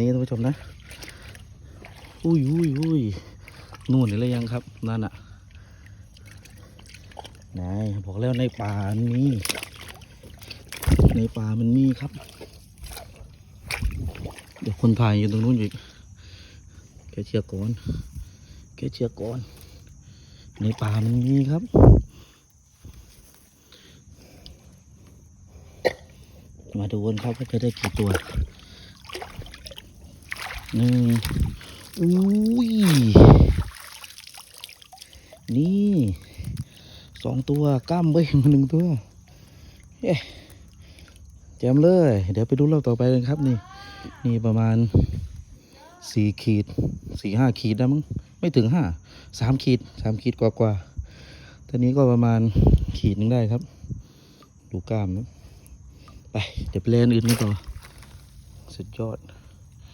นี่ท่านผู้ชมนะ อุ้ยอุ้ยอุ้ยนู่นเห็นแล้วยังครับ นั่นอะไหนบอกแล้วในป่ามันมีในป่ามันมีครับ เดี๋ยวคนถ่ายอยู่ตรงนู้นอีกแกเชียก่อนแกเชียก่อน ในป่ามันมีครับมาดูกันครับว่าจะได้กี่ตัว หนึ่งอุ้ย นี่สองตัวกล้ามเบ้งมาหนึ่งตัวเอ๊แจมเลย เดี๋ยวไปดูรอบต่อไปกันครับนี่ นี่ประมาณสี่ขีดสี่ห้าขีดนะมั้งไม่ถึงห้าสามขีดสามขีดกว่ากว่าตอนนี้ก็ประมาณขีดนึงได้ครับ ดูกล้ามนะไป เดี๋ยวไปเล่นอื่นกันต่อสุดยอด